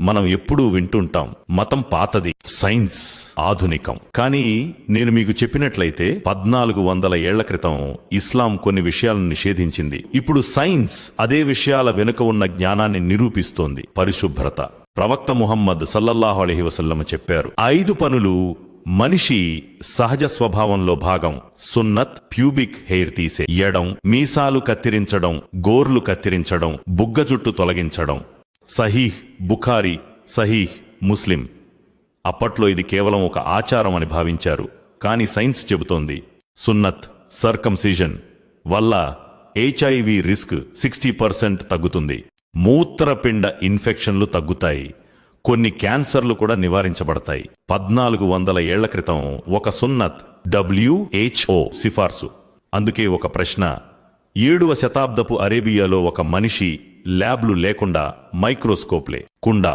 మనం ఎప్పుడూ వింటుంటాం మతం పాతది సైన్స్ ఆధునికం. కానీ నేను మీకు చెప్పినట్లయితే పద్నాలుగు వందల ఏళ్ళ క్రితం ఇస్లాం కొన్ని విషయాలను నిషేధించింది. ఇప్పుడు సైన్స్ అదే విషయాల వెనుక ఉన్న జ్ఞానాన్ని నిరూపిస్తోంది. పరిశుభ్రత. ప్రవక్త ముహమ్మద్ సల్లల్లాహు అలహి వసల్లం చెప్పారు. ఐదు పనులు మనిషి సహజ స్వభావంలో భాగం. సున్నత్ ప్యూబిక్ హెయిర్ తీసే. ఎడం మీసాలు కత్తిరించడం గోర్లు కత్తిరించడం బుగ్గ జుట్టు తొలగించడం. సహీహ్ బుఖారి సహీహ్ ముస్లిం. అప్పట్లో ఇది కేవలం ఒక ఆచారం అని భావించారు. కానీ సైన్స్ చెబుతోంది. సున్నత్ సర్కంసిజన్ వల్ల హెచ్ఐవి రిస్క్ సిక్స్టీ పర్సెంట్ తగ్గుతుంది. మూత్రపిండ ఇన్ఫెక్షన్లు తగ్గుతాయి. కొన్ని క్యాన్సర్లు కూడా నివారించబడతాయి. పద్నాలుగు వందల ఏళ్ళ క్రితం ఒక సున్నత్ డబ్ల్యూహెచ్ఓ సిఫార్సు. అందుకే ఒక ప్రశ్న. ఏడవ శతాబ్దపు అరేబియాలో ఒక మనిషి ల్యాబ్లు లేకుండా మైక్రోస్కోప్లే. కుండ.